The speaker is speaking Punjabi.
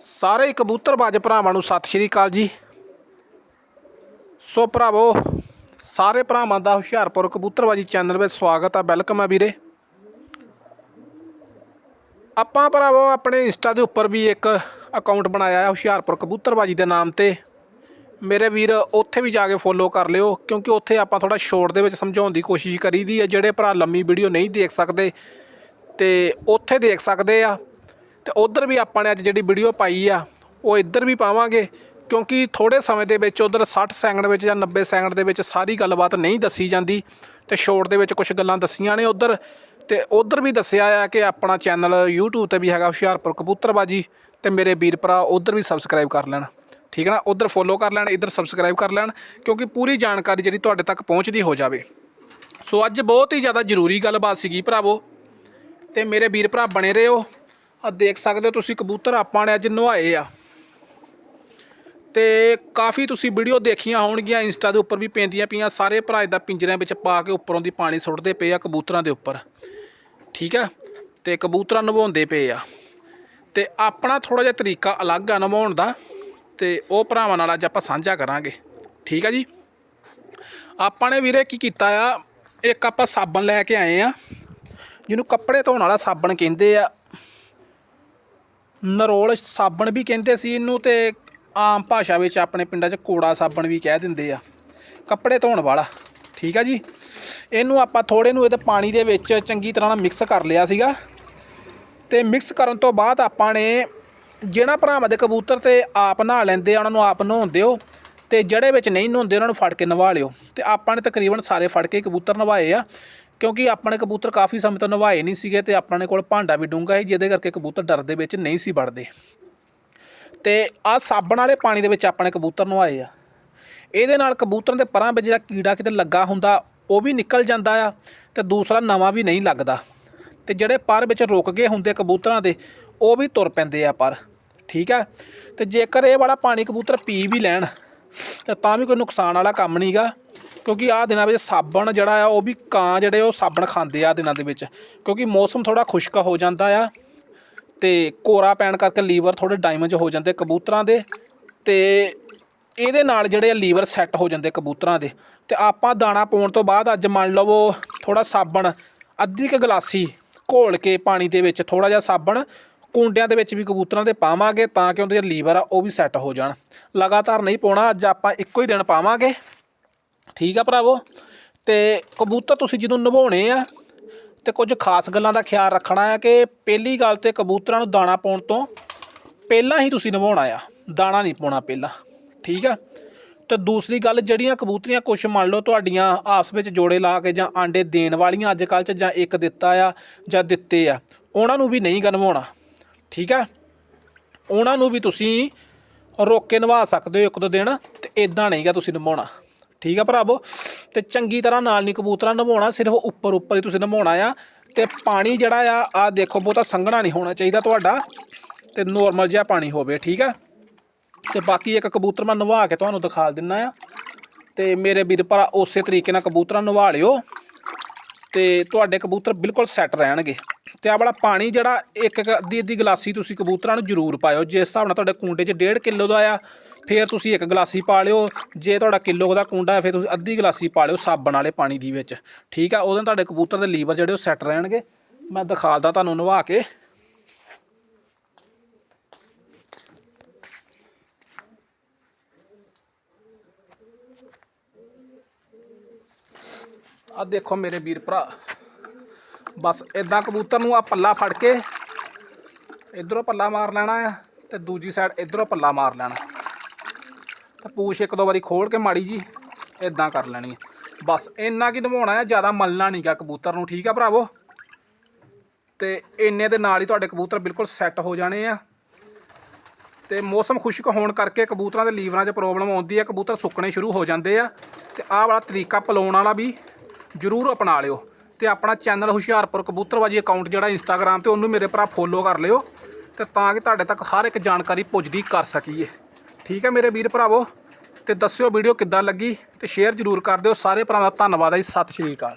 ਸਾਰੇ ਕਬੂਤਰਬਾਜ਼ ਭਰਾਵਾਂ ਨੂੰ ਸਤਿ ਸ਼੍ਰੀ ਅਕਾਲ ਜੀ। ਸੋ ਭਰਾਵੋ, ਸਾਰੇ ਭਰਾਵਾਂ ਦਾ ਹੁਸ਼ਿਆਰਪੁਰ ਕਬੂਤਰਬਾਜੀ ਚੈਨਲ ਵਿੱਚ ਸਵਾਗਤ ਆ। ਵੈਲਕਮ ਆ ਵੀਰੇ। ਆਪਾਂ ਭਰਾਵੋ, ਆਪਣੇ ਇੰਸਟਾ ਦੇ ਉੱਪਰ ਵੀ ਇੱਕ ਅਕਾਊਂਟ ਬਣਾਇਆ ਹੈ ਹੁਸ਼ਿਆਰਪੁਰ ਕਬੂਤਰਬਾਜੀ ਦੇ ਨਾਮ ਤੇ। ਮੇਰੇ ਵੀਰ, ਉੱਥੇ ਵੀ ਜਾ ਕੇ ਫੋਲੋ ਕਰ ਲਿਓ, ਕਿਉਂਕਿ ਉੱਥੇ ਆਪਾਂ ਥੋੜਾ ਸ਼ੋਰਟ ਦੇ ਵਿੱਚ ਸਮਝਾਉਣ ਦੀ ਕੋਸ਼ਿਸ਼ ਕਰੀਦੀ ਹੈ ਜਿਹੜੇ ਭਰਾ ਲੰਮੀ ਵੀਡੀਓ ਨਹੀਂ ਦੇਖ ਸਕਦੇ, ਤੇ ਉੱਥੇ ਦੇਖ ਸਕਦੇ ਆ। ਤੇ ਉਧਰ ਵੀ ਆਪਾਂ ਨੇ ਅੱਜ ਜਿਹੜੀ ਵੀਡੀਓ ਪਾਈ ਆ, ਉਹ ਇੱਧਰ ਵੀ ਪਾਵਾਂਗੇ, ਕਿਉਂਕਿ ਥੋੜੇ ਸਮੇਂ ਦੇ ਵਿੱਚ ਉਧਰ 60 ਸੈਕਿੰਡ ਵਿੱਚ ਜਾਂ 90 ਸੈਕਿੰਡ ਦੇ ਵਿੱਚ ਸਾਰੀ ਗੱਲਬਾਤ ਨਹੀਂ ਦੱਸੀ ਜਾਂਦੀ ਤੇ ਸ਼ੋਰਟ ਦੇ ਵਿੱਚ ਕੁਝ ਗੱਲਾਂ ਦੱਸੀਆਂ ਨੇ ਉਧਰ। ਤੇ ਉਧਰ ਵੀ ਦੱਸਿਆ ਆ ਕਿ ਆਪਣਾ ਚੈਨਲ YouTube ਤੇ ਵੀ ਹੈਗਾ ਹੁਸ਼ਿਆਰਪੁਰ ਕਬੂਤਰਬਾਜੀ ਤੇ ਮੇਰੇ ਵੀਰ ਭਰਾ ਉਧਰ ਵੀ ਸਬਸਕ੍ਰਾਈਬ ਕਰ ਲੈਣ। ਠੀਕ ਹੈ ਨਾ? ਉਧਰ ਫੋਲੋ ਕਰ ਲੈਣ, ਇੱਧਰ ਸਬਸਕ੍ਰਾਈਬ ਕਰ ਲੈਣ, ਕਿਉਂਕਿ ਪੂਰੀ ਜਾਣਕਾਰੀ ਜਿਹੜੀ ਤੁਹਾਡੇ ਤੱਕ ਪਹੁੰਚਦੀ ਹੋ ਜਾਵੇ। ਸੋ ਅੱਜ ਬਹੁਤ ਹੀ ਜ਼ਿਆਦਾ ਜ਼ਰੂਰੀ ਗੱਲਬਾਤ ਸੀਗੀ ਭਰਾਵੋ। ਤੇ ਮੇਰੇ ਵੀਰ ਭਰਾ ਬਣੇ ਰਹੋ। ਆ ਦੇਖ ਸਕਦੇ ਹੋ ਤੁਸੀਂ ਕਬੂਤਰ ਆਪਾਂ ਨੇ ਅੱਜ ਨਵਾਏ ਆ। ਤੇ ਕਾਫੀ ਤੁਸੀਂ ਵੀਡੀਓ ਦੇਖੀਆਂ ਹੋਣਗੀਆਂ, ਇੰਸਟਾ ਦੇ ਉੱਪਰ ਵੀ ਪੈਂਦੀਆਂ ਪਈਆਂ, ਸਾਰੇ ਭਰਾ ਇਦਾਂ ਪਿੰਜਰਿਆਂ ਵਿੱਚ ਪਾ ਕੇ ਉੱਪਰੋਂ ਦੀ ਪਾਣੀ ਸੁੱਟਦੇ ਪਏ ਆ ਕਬੂਤਰਾਂ ਦੇ ਉੱਪਰ। ਠੀਕ ਆ? ਤੇ ਕਬੂਤਰਾਂ ਨਵਾਉਂਦੇ ਪਏ ਆ। ਤੇ ਆਪਣਾ ਥੋੜਾ ਜਿਹਾ ਤਰੀਕਾ ਅਲੱਗ ਆ ਨਵਾਉਣ ਦਾ, ਤੇ ਉਹ ਭਰਾਵਾਂ ਨਾਲ ਅੱਜ ਆਪਾਂ ਸਾਂਝਾ ਕਰਾਂਗੇ। ਠੀਕ ਆ ਜੀ? ਆਪਾਂ ਨੇ ਵੀਰੇ ਕੀ ਕੀਤਾ ਆ, ਇੱਕ ਆਪਾਂ ਸਾਬਣ ਲੈ ਕੇ ਆਏ ਆ। ਜਿਹਨੂੰ ਕੱਪੜੇ ਧੋਣ ਵਾਲਾ ਸਾਬਣ ਕਹਿੰਦੇ ਆ ਨਰੋਲ ਸਾਬਣ ਵੀ ਕਹਿੰਦੇ ਸੀ ਇਹਨੂੰ ਤੇ ਆਮ ਭਾਸ਼ਾ ਵਿੱਚ ਆਪਣੇ ਪਿੰਡਾਂ 'ਚ ਕੋੜਾ ਸਾਬਣ ਵੀ ਕਹਿ ਦਿੰਦੇ ਆ। ਕੱਪੜੇ ਧੋਣ ਵਾਲਾ, ਠੀਕ ਆ ਜੀ? ਇਹਨੂੰ ਆਪਾਂ ਥੋੜੇ ਨੂੰ ਇਹਦੇ ਪਾਣੀ ਦੇ ਵਿੱਚ ਚੰਗੀ ਤਰ੍ਹਾਂ ਨਾਲ ਮਿਕਸ ਕਰ ਲਿਆ ਸੀਗਾ। ਤੇ ਮਿਕਸ ਕਰਨ ਤੋਂ ਬਾਅਦ ਆਪਾਂ ਨੇ ਜਿਹੜਾ ਭਰਾਵਾਂ ਦੇ ਕਬੂਤਰ ਤੇ ਆਪ ਨਹਾ ਲੈਂਦੇ ਆ, ਉਹਨਾਂ ਨੂੰ ਆਪ ਨਹਾਉਣ ਦਿਓ ਤੇ ਜਿਹੜੇ ਵਿੱਚ ਨਹੀਂ ਨਹਾਉਂਦੇ, ਉਹਨਾਂ ਨੂੰ ਫੜ ਕੇ ਨਵਾ ਲਿਓ। ਤੇ ਆਪਾਂ ਨੇ ਤਕਰੀਬਨ ਸਾਰੇ ਫੜ ਕੇ ਕਬੂਤਰ ਨਵਾਏ ਆ। ਕਿਉਂਕਿ ਆਪਣੇ ਕਬੂਤਰ ਕਾਫੀ ਸਮੇਂ ਤੋਂ ਨਵਾਏ ਨਹੀਂ ਸੀਗੇ ਤੇ ਆਪਣੇ ਕੋਲ ਭਾਂਡਾ ਵੀ ਡੂੰਘਾ ਸੀ, ਜਿਹਦੇ ਕਰਕੇ ਕਬੂਤਰ ਡਰ ਦੇ ਵਿੱਚ ਨਹੀਂ ਸੀ ਵੜਦੇ। ਤੇ ਆ ਸਾਬਣ ਵਾਲੇ ਪਾਣੀ ਦੇ ਵਿੱਚ ਆਪਣੇ ਕਬੂਤਰ ਨਵਾਏ ਆ। ਇਹਦੇ ਨਾਲ ਕਬੂਤਰਾਂ ਦੇ ਪਰਾਂ ਵਿੱਚ ਜਿਹੜਾ ਕੀੜਾ ਕਿਤੇ ਲੱਗਾ ਹੁੰਦਾ, ਉਹ ਵੀ ਨਿਕਲ ਜਾਂਦਾ ਆ ਤੇ ਦੂਸਰਾ ਨਵਾਂ ਵੀ ਨਹੀਂ ਲੱਗਦਾ। ਤੇ ਜਿਹੜੇ ਪਰ ਵਿੱਚ ਰੁਕ ਗਏ ਹੁੰਦੇ ਕਬੂਤਰਾਂ ਦੇ, ਉਹ ਵੀ ਤੁਰ ਪੈਂਦੇ ਆ ਪਰ। ਠੀਕ ਆ? ਤੇ ਜੇਕਰ ਇਹ ਵਾਲਾ ਪਾਣੀ ਕਬੂਤਰ ਪੀ ਵੀ ਲੈਣ, ਤੇ ਤਾਂ ਵੀ ਕੋਈ ਨੁਕਸਾਨ ਵਾਲਾ ਕੰਮ ਨਹੀਂਗਾ ਕਿਉਂਕਿ ਆਹ ਦਿਨਾਂ ਵਿੱਚ ਸਾਬਣ ਜਿਹੜਾ ਆ, ਉਹ ਵੀ ਕਾਂ ਜਿਹੜੇ ਉਹ ਸਾਬਣ ਖਾਂਦੇ ਆ ਦਿਨਾਂ ਦੇ ਵਿੱਚ। ਕਿਉਂਕਿ ਮੌਸਮ ਥੋੜਾ ਖੁਸ਼ਕ ਹੋ ਜਾਂਦਾ ਆ ਤੇ ਕੋਰਾ ਪੈਣ ਕਰਕੇ ਲੀਵਰ ਥੋੜੇ ਡੈਮੇਜ ਹੋ ਜਾਂਦੇ ਕਬੂਤਰਾਂ ਦੇ ਤੇ ਇਹਦੇ ਨਾਲ ਜਿਹੜੇ ਆ ਲੀਵਰ ਸੈੱਟ ਹੋ ਜਾਂਦੇ ਕਬੂਤਰਾਂ ਦੇ। ਤੇ ਆਪਾਂ ਦਾਣਾ ਪਾਉਣ ਤੋਂ ਬਾਅਦ ਅੱਜ ਮੰਨ ਲਵੋ ਥੋੜਾ ਸਾਬਣ, ਅੱਧੀ ਕੁ ਗਲਾਸੀ ਘੋਲ ਕੇ ਪਾਣੀ ਦੇ ਵਿੱਚ ਥੋੜਾ ਜਿਹਾ ਸਾਬਣ, ਕੁੰਡਿਆਂ ਦੇ ਵਿੱਚ ਵੀ ਕਬੂਤਰਾਂ ਦੇ ਪਾਵਾਂਗੇ ਤਾਂ ਕਿ ਉਹਦੇ ਲੀਵਰ ਆ ਉਹ ਵੀ ਸੈੱਟ ਹੋ ਜਾਣ। ਲਗਾਤਾਰ ਨਹੀਂ ਪਾਉਣਾ ਅੱਜ ਆਪਾਂ ਇੱਕੋ ਹੀ ਦਿਨ ਪਾਵਾਂਗੇ। ਠੀਕ ਆ ਭਰਾਵੋ? ਤੇ ਕਬੂਤਰ ਤੁਸੀਂ ਜਦੋਂ ਨਵਾਉਣੇ ਆ, ਤੇ ਕੁਝ ਖਾਸ ਗੱਲਾਂ ਦਾ ਖਿਆਲ ਰੱਖਣਾ ਹੈ ਕਿ ਪਹਿਲੀ ਗੱਲ ਤੇ ਕਬੂਤਰਾਂ ਨੂੰ ਦਾਣਾ ਪਾਉਣ ਤੋਂ ਪਹਿਲਾਂ ਹੀ ਤੁਸੀਂ ਨਵਾਉਣਾ ਆ, ਦਾਣਾ ਨਹੀਂ ਪਾਉਣਾ ਪਹਿਲਾਂ, ਠੀਕ ਆ? ਤੇ ਦੂਸਰੀ ਗੱਲ, ਜਿਹੜੀਆਂ ਕਬੂਤਰੀਆਂ ਕੁਛ ਮੰਨ ਲਓ ਤੁਹਾਡੀਆਂ ਆਪਸ ਵਿੱਚ ਜੋੜੇ ਲਾ ਕੇ ਜਾਂ ਆਂਡੇ ਦੇਣ ਵਾਲੀਆਂ ਅੱਜ ਕੱਲ੍ਹ 'ਚ ਜਾਂ ਇੱਕ ਦਿੱਤਾ ਆ ਜਾਂ ਦਿੱਤੇ ਆ, ਉਹਨਾਂ ਨੂੰ ਵੀ ਨਹੀਂ ਗਾ ਨਵਾਉਣਾ ਠੀਕ ਆ? ਉਹਨਾਂ ਨੂੰ ਵੀ ਤੁਸੀਂ ਰੋਕ ਕੇ ਨਵਾ ਸਕਦੇ ਹੋ ਇੱਕ ਦੋ ਦਿਨ, ਤੇ ਇਦਾਂ ਨਹੀਂਗਾ ਤੁਸੀਂ ਨਵਾਉਣਾ ਠੀਕ ਆ ਭਰਾਵੋ? ਤੇ ਚੰਗੀ ਤਰ੍ਹਾਂ ਨਾਲ ਨਹੀਂ ਕਬੂਤਰਾਂ ਨਵਾਉਣਾ ਸਿਰਫ ਉੱਪਰ ਉੱਪਰ ਹੀ ਤੁਸੀਂ ਨਵਾਉਣਾ ਆ। ਤੇ ਪਾਣੀ ਜਿਹੜਾ ਆ ਆ ਦੇਖੋ ਬਹੁਤਾ ਸੰਘਣਾ ਨਹੀਂ ਹੋਣਾ ਚਾਹੀਦਾ ਤੁਹਾਡਾ। ਤੇ ਨੋਰਮਲ ਜਿਹਾ ਪਾਣੀ ਹੋਵੇ, ਠੀਕ ਆ? ਤੇ ਬਾਕੀ ਇੱਕ ਕਬੂਤਰ ਮੈਂ ਨਵਾ ਕੇ ਤੁਹਾਨੂੰ ਦਿਖਾ ਦਿੰਨਾ ਆ। ਤੇ ਮੇਰੇ ਵੀਰ ਭਰਾ ਉਸੇ ਤਰੀਕੇ ਨਾਲ ਕਬੂਤਰਾਂ ਨੂੰ ਨਵਾ ਲਿਓ। ਤੇ ਤੁਹਾਡੇ ਕਬੂਤਰ ਬਿਲਕੁਲ ਸੈੱਟ ਰਹਿਣਗੇ। ਤੇ ਆਹ ਵਾਲਾ ਪਾਣੀ ਜਿਹੜਾ ਇੱਕ ਇੱਕ ਅੱਧੀ ਅੱਧੀ ਗਲਾਸੀ ਤੁਸੀਂ ਕਬੂਤਰਾਂ ਨੂੰ ਜ਼ਰੂਰ ਪਾਇਓ। ਜਿਸ ਹਿਸਾਬ ਨਾਲ ਤੁਹਾਡੇ ਕੁੰਡੇ 'ਚ 1.5 ਕਿਲੋ ਦਾ ਆ, ਫਿਰ ਤੁਸੀਂ ਇੱਕ ਗਲਾਸੀ ਪਾ ਲਿਓ। ਜੇ ਤੁਹਾਡਾ ਕਿਲੋ ਦਾ ਕੁੰਡਾ ਹੈ, ਫਿਰ ਤੁਸੀਂ ਅੱਧੀ ਗਲਾਸੀ ਪਾ ਲਿਓ ਸਾਬਣ ਵਾਲੇ ਪਾਣੀ ਦੀ ਵਿੱਚ। ਠੀਕ ਆ? ਉਹਦੇ ਨਾਲ ਤੁਹਾਡੇ ਕਬੂਤਰ ਦੇ ਲੀਵਰ ਜਿਹੜੇ ਉਹ ਸੈੱਟ ਰਹਿਣਗੇ। ਮੈਂ ਦਿਖਾਲਦਾ ਤੁਹਾਨੂੰ ਨਵਾ ਕੇ। ਆ ਦੇਖੋ ਮੇਰੇ ਵੀਰ ਭਰਾ। ਬਸ ਇਦਾਂ ਕਬੂਤਰ ਨੂੰ ਆ ਪੱਲਾ ਫੜ ਕੇ ਇਧਰੋਂ ਪੱਲਾ ਮਾਰ ਲੈਣਾ ਆ ਤੇ ਦੂਜੀ ਸਾਈਡ ਇਧਰੋਂ ਪੱਲਾ ਮਾਰ ਲੈਣਾ। ਤੇ ਪੂਛ ਇੱਕ ਦੋ ਵਾਰੀ ਖੋਲ ਕੇ ਮਾੜੀ ਜੀ ਇਦਾਂ ਕਰ ਲੈਣੀ ਹੈ ਬਸ ਇੰਨਾ ਕੀ ਨਵਾਉਣਾ ਆ, ਜ਼ਿਆਦਾ ਮਲਣਾ ਨਹੀਂਗਾ ਕਬੂਤਰ ਨੂੰ, ਠੀਕ ਆ ਭਰਾਵੋ? ਤੇ ਇੰਨੇ ਦੇ ਨਾਲ ਹੀ ਤੁਹਾਡੇ ਕਬੂਤਰ ਬਿਲਕੁਲ ਸੈੱਟ ਹੋ ਜਾਣੇ ਆ। ਤੇ ਮੌਸਮ ਖੁਸ਼ਕ ਹੋਣ ਕਰਕੇ ਕਬੂਤਰਾਂ ਦੇ ਲੀਵਰਾਂ 'ਚ ਪ੍ਰੋਬਲਮ ਆਉਂਦੀ ਹੈ ਕਬੂਤਰ ਸੁੱਕਣੇ ਸ਼ੁਰੂ ਹੋ ਜਾਂਦੇ ਆ। ਤੇ ਆਹ ਵਾਲਾ ਤਰੀਕਾ ਪਲਾਉਣ ਵਾਲਾ ਵੀ ਜਰੂਰ ਅਪਣਾ ਲਿਓ ਤੇ ਆਪਣਾ ਚੈਨਲ ਹੁਸ਼ਿਆਰਪੁਰ ਕਬੂਤਰਬਾਜੀ ਅਕਾਊਂਟ ਜਿਹੜਾ ਇੰਸਟਾਗ੍ਰam ਤੇ ਉਹਨੂੰ ਮੇਰੇ ਭਰਾ ਫੋਲੋ ਕਰ ਲਿਓ ਤੇ ਤਾਂ ਕਿ ਤੁਹਾਡੇ ਤੱਕ ਹਰ ਇੱਕ ਜਾਣਕਾਰੀ ਪੁੱਜਦੀ ਕਰ ਸਕੀਏ। ਠੀਕ ਹੈ ਮੇਰੇ ਵੀਰ ਭਰਾਵੋ? ਤੇ ਦੱਸਿਓ ਵੀਡੀਓ ਕਿੱਦਾਂ ਲੱਗੀ ਤੇ ਸ਼ੇਅਰ ਜਰੂਰ ਕਰ ਦਿਓ। ਸਾਰੇ ਭਰਾਵਾਂ ਦਾ ਧੰਨਵਾਦ ਹੈ ਜੀ। ਸਤਿ ਸ਼੍ਰੀ ਅਕਾਲ।